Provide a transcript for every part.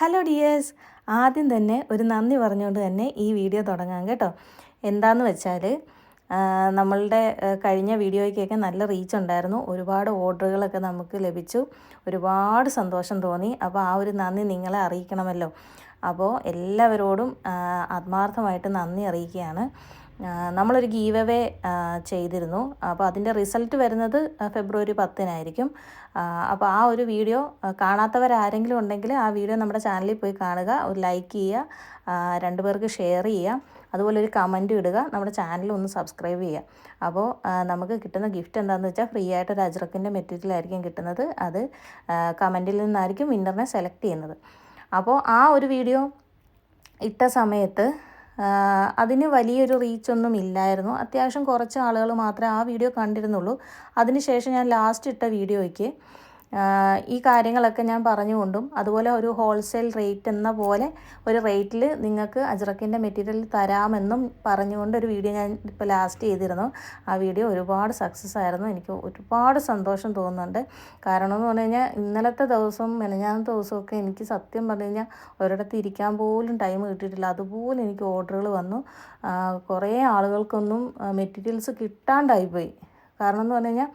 Hello dears. ആദ്യം തന്നെ ഒരു നന്ദി പറഞ്ഞുകൊണ്ട് തന്നെ ഈ വീഡിയോ തുടങ്ങാം കേട്ടോ. എന്താന്ന് വെച്ചാൽ നമ്മളുടെ കഴിഞ്ഞ വീഡിയോയ്ക്കൊക്കെ നല്ല റീച്ച് ഉണ്ടായിരുന്നു. ഒരുപാട് ഓർഡറുകളൊക്കെ നമുക്ക് ലഭിച്ചു. ഒരുപാട് സന്തോഷം തോന്നി. അപ്പോൾ ആ ഒരു നന്ദി നിങ്ങളെ അറിയിക്കണമല്ലോ. അപ്പോൾ എല്ലാവരോടും ആത്മാർത്ഥമായിട്ട് നന്ദി അറിയിക്കുകയാണ്. നമ്മളൊരു ഗീവ് അവേ ചെയ്തിരുന്നു. അപ്പോൾ അതിന്റെ റിസൾട്ട് വരുന്നത് ഫെബ്രുവരി പത്തിനായിരിക്കും. അപ്പോൾ ആ ഒരു വീഡിയോ കാണാത്തവരാരെങ്കിലും ഉണ്ടെങ്കിൽ ആ വീഡിയോ നമ്മുടെ ചാനലിൽ പോയി കാണുക ഒരു ലൈക്ക് ചെയ്യുക രണ്ടുപേർക്ക് പേർക്ക് ഷെയർ ചെയ്യുക അതുപോലെ ഒരു കമന്റ് ഇടുക നമ്മുടെ ചാനൽ ഒന്ന് സബ്സ്ക്രൈബ് ചെയ്യുക. അപ്പോൾ നമുക്ക് കിട്ടുന്ന ഗിഫ്റ്റ് എന്താണെന്ന് വെച്ചാൽ ഫ്രീ ആയിട്ട് ഒരു അജ്രക്കിന്റെ മെറ്റീരിയൽ ആയിരിക്കും കിട്ടുന്നത്. അത് കമന്റിൽ നിന്നായിരിക്കും വിന്നറിനെ സെലക്ട് ചെയ്യുന്നത്. അപ്പോൾ ആ ഒരു വീഡിയോ ഇട്ട സമയത്ത് അതിന് വലിയൊരു റീച്ചൊന്നും ഇല്ലായിരുന്നു. അത്യാവശ്യം കുറച്ച് ആളുകൾ മാത്രമേ ആ വീഡിയോ കണ്ടിരുന്നുള്ളൂ. അതിനുശേഷം ഞാൻ ലാസ്റ്റ് ഇട്ട വീഡിയോയ്ക്ക് ഈ കാര്യങ്ങളൊക്കെ ഞാൻ പറഞ്ഞുകൊണ്ടും അതുപോലെ ഒരു ഹോൾസെയിൽ റേറ്റ് എന്ന പോലെ ഒരു റേറ്റിൽ നിങ്ങൾക്ക് അജ്രക്കിന്റെ മെറ്റീരിയൽ തരാമെന്നും പറഞ്ഞുകൊണ്ട് ഒരു വീഡിയോ ഞാൻ ഇപ്പോൾ ലാസ്റ്റ് ചെയ്തിരുന്നു. ആ വീഡിയോ ഒരുപാട് സക്സസ് ആയിരുന്നു. എനിക്ക് ഒരുപാട് സന്തോഷം തോന്നുന്നുണ്ട്. കാരണം എന്ന് പറഞ്ഞു കഴിഞ്ഞാൽ ഇന്നലത്തെ ദിവസവും മെനഞ്ഞാത്ത ദിവസമൊക്കെ എനിക്ക് സത്യം പറഞ്ഞു കഴിഞ്ഞാൽ ഒരിടത്ത് ഇരിക്കാൻ പോലും ടൈം കിട്ടിയിട്ടില്ല. അതുപോലെ എനിക്ക് ഓർഡറുകൾ വന്നു. കുറേ ആളുകൾക്കൊന്നും മെറ്റീരിയൽസ് കിട്ടാണ്ടായിപ്പോയി കാരണം എന്ന് പറഞ്ഞു കഴിഞ്ഞാൽ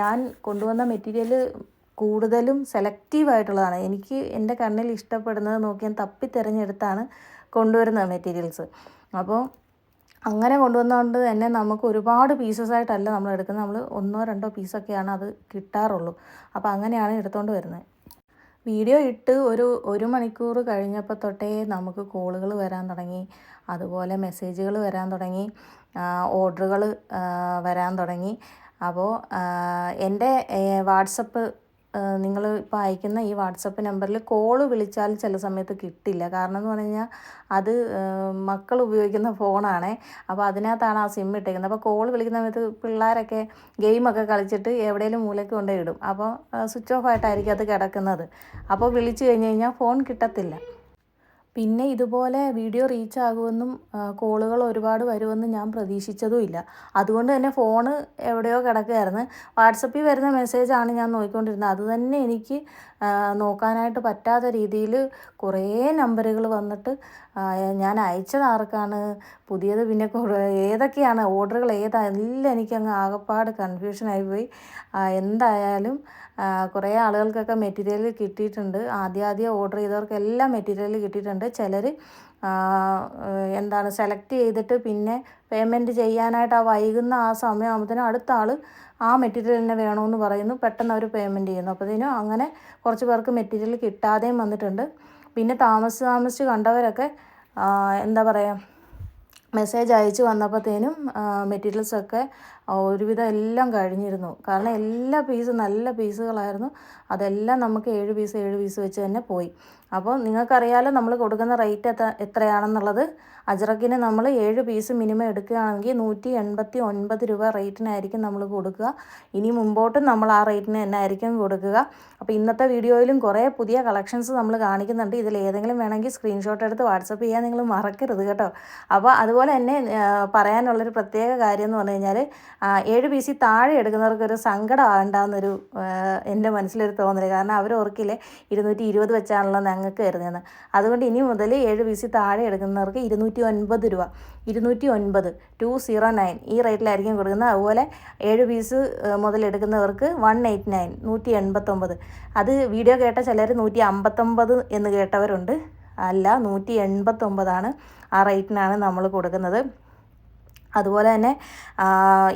ഞാൻ കൊണ്ടുവന്ന മെറ്റീരിയൽ കൂടുതലും സെലക്റ്റീവ് ആയിട്ടുള്ളതാണ്. എനിക്ക് എന്റെ കണ്ണിൽ ഇഷ്ടപ്പെടുന്നത് നോക്കി ഞാൻ തപ്പി തിരഞ്ഞെടുത്താണ് കൊണ്ടുവരുന്നത് മെറ്റീരിയൽസ്. അപ്പോൾ അങ്ങനെ കൊണ്ടുവന്നതുകൊണ്ട് തന്നെ നമുക്ക് ഒരുപാട് പീസസ് ആയിട്ടല്ല നമ്മൾ എടുക്കുന്നത് നമ്മൾ ഒന്നോ രണ്ടോ പീസൊക്കെയാണ് അത് കിട്ടാറുള്ളൂ. അപ്പോൾ അങ്ങനെയാണ് എടുത്തുകൊണ്ട് വരുന്നത്. വീഡിയോ ഇട്ട് ഒരു ഒരു മണിക്കൂർ കഴിഞ്ഞപ്പോൾ തൊട്ടേ നമുക്ക് കോളുകൾ വരാൻ തുടങ്ങി. അതുപോലെ മെസ്സേജുകൾ വരാൻ തുടങ്ങി. ഓർഡറുകൾ വരാൻ തുടങ്ങി. അപ്പോൾ എന്റെ വാട്സപ്പ് നിങ്ങൾ ഇപ്പോൾ അയക്കുന്ന ഈ വാട്സപ്പ് നമ്പറിൽ കോൾ വിളിച്ചാൽ ചില സമയത്ത് കിട്ടില്ല. കാരണം എന്ന് പറഞ്ഞു കഴിഞ്ഞാൽ അത് മക്കൾ ഉപയോഗിക്കുന്ന ഫോണാണേ. അപ്പോൾ അതിനകത്താണ് ആ സിം ഇട്ടേക്കുന്നത്. അപ്പോൾ കോൾ വിളിക്കുന്ന സമയത്ത് പിള്ളേരൊക്കെ ഗെയിമൊക്കെ കളിച്ചിട്ട് എവിടെയെങ്കിലും മൂലയ്ക്ക് കൊണ്ടേ ഇടും. അപ്പോൾ സ്വിച്ച് ഓഫ് ആയിട്ടായിരിക്കും അത് കിടക്കുന്നത്. അപ്പോൾ വിളിച്ചു കഴിഞ്ഞ് കഴിഞ്ഞാൽ ഫോൺ കിട്ടത്തില്ല. പിന്നെ ഇതുപോലെ വീഡിയോ റീച്ച് ആകുമെന്നും കോളുകൾ ഒരുപാട് വരുമെന്നും ഞാൻ പ്രതീക്ഷിച്ചതും ഇല്ല അതുകൊണ്ട് തന്നെ ഫോണ് എവിടെയോ കിടക്കുകയായിരുന്നു. വാട്സപ്പിൽ വരുന്ന മെസ്സേജാണ് ഞാൻ നോക്കിക്കൊണ്ടിരുന്നത്. അതുതന്നെ എനിക്ക് നോക്കാനായിട്ട് പറ്റാത്ത രീതിയിൽ കുറേ നമ്പറുകൾ വന്നിട്ട് ഞാൻ അയച്ചത് ആർക്കാണ് പുതിയത് പിന്നെ ഏതൊക്കെയാണ് ഓർഡറുകൾ ഏതാ എല്ലാം എനിക്കങ്ങ് ആകപ്പാട് കൺഫ്യൂഷനായി പോയി. എന്തായാലും കുറേ ആളുകൾക്കൊക്കെ മെറ്റീരിയൽ കിട്ടിയിട്ടുണ്ട്. ആദ്യം ആദ്യം ഓർഡർ ചെയ്തവർക്കെല്ലാം മെറ്റീരിയൽ കിട്ടിയിട്ടുണ്ട്. ചിലർ എന്താണ് സെലക്ട് ചെയ്തിട്ട് പിന്നെ പേയ്മെന്റ് ചെയ്യാനായിട്ട് ആ വൈകുന്ന ആ സമയമാകുമ്പോഴത്തേനും അടുത്ത ആൾ ആ മെറ്റീരിയൽ തന്നെ വേണമെന്ന് പറയുന്നു. പെട്ടെന്ന് അവർ പേയ്മെന്റ് ചെയ്യുന്നു. അപ്പോഴത്തേനും അങ്ങനെ കുറച്ച് പേർക്ക് മെറ്റീരിയൽ കിട്ടാതെയും വന്നിട്ടുണ്ട്. പിന്നെ താമസിച്ച് താമസിച്ച് കണ്ടവരൊക്കെ എന്താ പറയുക മെസ്സേജ് അയച്ചു വന്നപ്പോഴത്തേനും മെറ്റീരിയൽസൊക്കെ ഒരുവിധം എല്ലാം കഴിഞ്ഞിരുന്നു. കാരണം എല്ലാ പീസും നല്ല പീസുകളായിരുന്നു അതെല്ലാം നമുക്ക് ഏഴ് പീസ് ഏഴ് പീസ് വെച്ച് തന്നെ പോയി. അപ്പോൾ നിങ്ങൾക്കറിയാലോ നമ്മൾ കൊടുക്കുന്ന റേറ്റ് എത്ര എത്രയാണെന്നുള്ളത്. അജറക്കിന് നമ്മൾ ഏഴ് പീസ് മിനിമം എടുക്കുകയാണെങ്കിൽ നൂറ്റി എൺപത്തി ഒൻപത് രൂപ റേറ്റിനായിരിക്കും നമ്മൾ കൊടുക്കുക. ഇനി മുമ്പോട്ടും നമ്മൾ ആ റേറ്റിന് തന്നെ ആയിരിക്കും കൊടുക്കുക. അപ്പോൾ ഇന്നത്തെ വീഡിയോയിലും കുറേ പുതിയ കളക്ഷൻസ് നമ്മൾ കാണിക്കുന്നുണ്ട്. ഇതിൽ ഏതെങ്കിലും വേണമെങ്കിൽ സ്ക്രീൻഷോട്ട് എടുത്ത് വാട്സപ്പ് ചെയ്യാൻ നിങ്ങൾ മറക്കരുത് കേട്ടോ. അപ്പോൾ അതുപോലെ തന്നെ പറയാനുള്ളൊരു പ്രത്യേക കാര്യം എന്ന് പറഞ്ഞു കഴിഞ്ഞാൽ ഏഴ് പീസിൽ താഴെ എടുക്കുന്നവർക്കൊരു സങ്കടം ആകണ്ടെന്നൊരു എന്റെ മനസ്സിലൊരു തോന്നൽ കാരണം അവർ ഓർക്കില്ലേ ഇരുന്നൂറ്റി ഇരുപത് വെച്ചാണല്ലോ ഞങ്ങൾക്ക് വരുന്നതെന്ന് അതുകൊണ്ട് ഇനി മുതൽ ഏഴ് പി സി താഴെ എടുക്കുന്നവർക്ക് ഇരുന്നൂറ്റി ഒൻപത് രൂപ. ഇരുന്നൂറ്റി ഒൻപത് ടു സീറോ നയൻ ഈ റേറ്റിലായിരിക്കും കൊടുക്കുന്നത്. അതുപോലെ ഏഴ് പീസ് മുതൽ എടുക്കുന്നവർക്ക് വൺ എയ്റ്റ് നയൻ നൂറ്റി എൺപത്തൊമ്പത് അത് വീഡിയോ കേട്ട ചിലർ നൂറ്റി അമ്പത്തൊമ്പത് എന്ന് കേട്ടവരുണ്ട്. അല്ല നൂറ്റി എൺപത്തൊമ്പതാണ് ആ റേറ്റിനാണ് നമ്മൾ കൊടുക്കുന്നത്. അതുപോലെ തന്നെ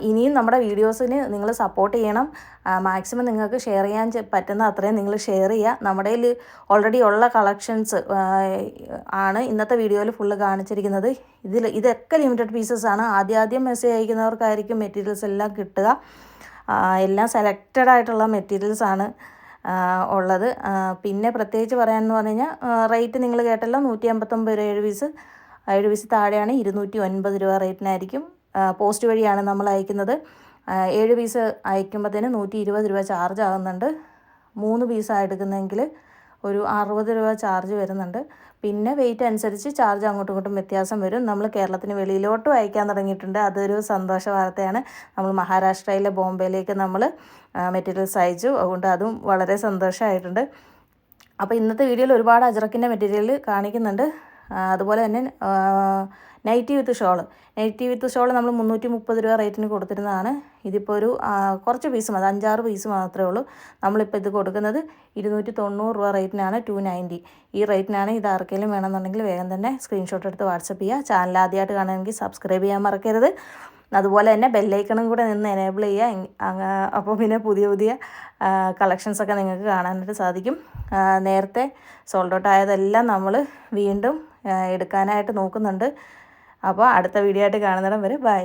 ഇനിയും നമ്മുടെ വീഡിയോസിന് നിങ്ങൾ സപ്പോർട്ട് ചെയ്യണം. മാക്സിമം നിങ്ങൾക്ക് ഷെയർ ചെയ്യാൻ പറ്റുന്ന അത്രയും നിങ്ങൾ ഷെയർ ചെയ്യുക. നമ്മുടെ കയ്യിൽ ഓൾറെഡി ഉള്ള കളക്ഷൻസ് ആണ് ഇന്നത്തെ വീഡിയോയിൽ ഫുള്ള് കാണിച്ചിരിക്കുന്നത്. ഇതിൽ ഇതൊക്കെ ലിമിറ്റഡ് പീസസ് ആണ്. ആദ്യം ആദ്യം മെസ്സേജ് അയക്കുന്നവർക്കായിരിക്കും മെറ്റീരിയൽസ് എല്ലാം കിട്ടുക. എല്ലാം സെലക്റ്റഡ് ആയിട്ടുള്ള മെറ്റീരിയൽസ് ആണ് ഉള്ളത്. പിന്നെ പ്രത്യേകിച്ച് പറയാമെന്ന് പറഞ്ഞു കഴിഞ്ഞാൽ റേറ്റ് നിങ്ങൾ കേട്ടല്ലോ നൂറ്റി അമ്പത്തൊമ്പത് രൂപ ഏഴ് പീസ് ഏഴ് പൈസ താഴെയാണ് ഇരുന്നൂറ്റി ഒൻപത് രൂപ റേറ്റിനായിരിക്കും. പോസ്റ്റ് വഴിയാണ് നമ്മൾ അയക്കുന്നത്. ഏഴ് പീസ് അയക്കുമ്പോഴത്തേന് നൂറ്റി ഇരുപത് രൂപ ചാർജ് ആകുന്നുണ്ട്. മൂന്ന് പീസ് എടുക്കുന്നതെങ്കിൽ ഒരു അറുപത് രൂപ ചാർജ് വരുന്നുണ്ട്. പിന്നെ വെയിറ്റ് അനുസരിച്ച് ചാർജ് അങ്ങോട്ടും ഇങ്ങോട്ടും വ്യത്യാസം വരും. നമ്മൾ കേരളത്തിന് വെളിയിലോട്ടും അയക്കാൻ തുടങ്ങിയിട്ടുണ്ട്. അതൊരു സന്തോഷ വാർത്തയാണ്. നമ്മൾ മഹാരാഷ്ട്രയിലെ ബോംബെയിലേക്ക് നമ്മൾ മെറ്റീരിയൽസ് അയച്ചു. അതുകൊണ്ട് അതും വളരെ സന്തോഷമായിട്ടുണ്ട്. അപ്പോൾ ഇന്നത്തെ വീഡിയോയിൽ ഒരുപാട് അജറക്കിന്റെ മെറ്റീരിയൽ കാണിക്കുന്നുണ്ട്. അതുപോലെ തന്നെ nighty with shawl nighty with shawl നമ്മൾ മുന്നൂറ്റി മുപ്പത് രൂപ റേറ്റിന് കൊടുത്തിരുന്നതാണ്. ഇതിപ്പോൾ ഒരു കുറച്ച് പീസ് മതി അഞ്ചാറ് പീസ് മാത്രമേ ഉള്ളൂ. നമ്മളിപ്പോൾ ഇത് കൊടുക്കുന്നത് ഇരുന്നൂറ്റി തൊണ്ണൂറ് രൂപ റേറ്റിനാണ് ടു നയന്റി ഈ റേറ്റിനാണ് ഇത് ആർക്കെങ്കിലും വേണമെന്നുണ്ടെങ്കിൽ വേഗം തന്നെ സ്ക്രീൻഷോട്ട് എടുത്ത് വാട്സപ്പ് ചെയ്യുക. ചാനൽ ആദ്യമായിട്ട് കാണുമെങ്കിൽ സബ്സ്ക്രൈബ് ചെയ്യാൻ മറക്കരുത്. അതുപോലെ തന്നെ ബെല്ലൈക്കണും കൂടെ നിന്ന് എനേബിൾ ചെയ്യുക. അപ്പോൾ പിന്നെ പുതിയ പുതിയ കളക്ഷൻസൊക്കെ നിങ്ങൾക്ക് കാണാനായിട്ട് സാധിക്കും. നേരത്തെ സോൾഡ് ഔട്ട് ആയതെല്ലാം നമ്മൾ വീണ്ടും എടുക്കാനായിട്ട് നോക്കുന്നുണ്ട്. അപ്പോൾ അടുത്ത വീഡിയോ ആയിട്ട് കാണുന്നിടം വരെ ബൈ.